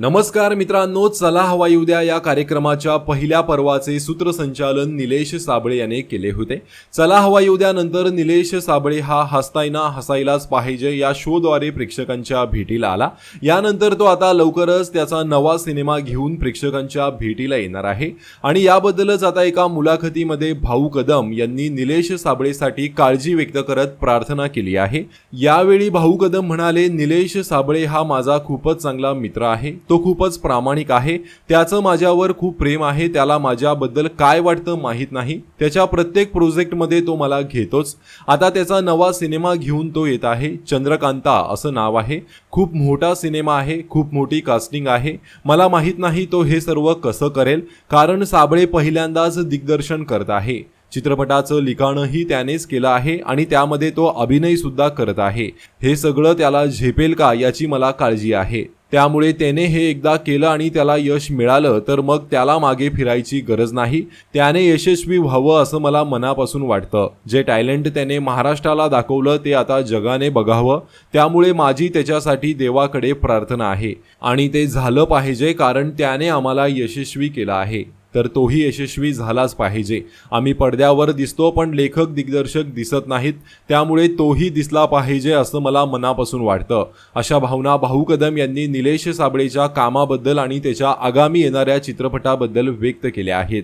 नमस्कार मित्रांनो चला हवाई उद्या द्या या कार्यक्रमाच्या पहिल्या पर्वाचे सूत्रसंचालन निलेश साबळे याने केले होते. चला हवाई उद्यानंतर निलेश साबळे हा हसतायना हसायलाच पाहिजे या शोद्वारे प्रेक्षकांच्या भेटीला आला. यानंतर तो आता लवकरच त्याचा नवा सिनेमा घेऊन प्रेक्षकांच्या भेटीला येणार आहे. आणि याबद्दलच आता एका मुलाखतीमध्ये भाऊ कदम यांनी निलेश साबळेसाठी काळजी व्यक्त करत प्रार्थना केली आहे. यावेळी भाऊ कदम म्हणाले निलेश साबळे हा माझा खूपच चांगला मित्र आहे. तो खूपच प्रामाणिक आहे. त्याचं माझ्यावर खूप प्रेम आहे. त्याला माझ्याबद्दल काय वाटतं माहीत नाही. त्याच्या प्रत्येक प्रोजेक्टमध्ये तो मला घेतोच. आता त्याचा नवा सिनेमा घेऊन तो येत आहे. चंद्रकांता असं नाव आहे. खूप मोठा सिनेमा आहे. खूप मोठी कास्टिंग आहे. मला माहीत नाही तो हे सर्व कसं करेल. कारण साबळे पहिल्यांदाच दिग्दर्शन करत आहे. चित्रपटाचं लिखाणही त्यानेच केलं आहे आणि त्यामध्ये तो अभिनयसुद्धा करत आहे. हे सगळं त्याला झेपेल का याची मला काळजी आहे. त्यामुळे त्याने हे एकदा केलं आणि त्याला यश मिळालं तर मग त्याला मागे फिरायची गरज नाही. त्याने यशस्वी व्हावं असं मला मनापासून वाटतं. जे टॅलेंट त्याने महाराष्ट्राला दाखवलं ते आता जगाने बघावं. त्यामुळे माझी त्याच्यासाठी देवाकडे प्रार्थना आहे. आणि ते झालं पाहिजे कारण त्याने आम्हाला यशस्वी केलं आहे. तर तोही यशस्वी झालाच पाहिजे. आम्ही पडद्यावर दिसतो पण लेखक दिग्दर्शक दिसत नाहीत. त्यामुळे तोही दिसला पाहिजे असं मला मनापासून वाटतं. अशा भावना भाऊ कदम यांनी निलेश साबळेच्या कामाबद्दल आणि त्याच्या आगामी येणाऱ्या चित्रपटाबद्दल व्यक्त केल्या आहेत.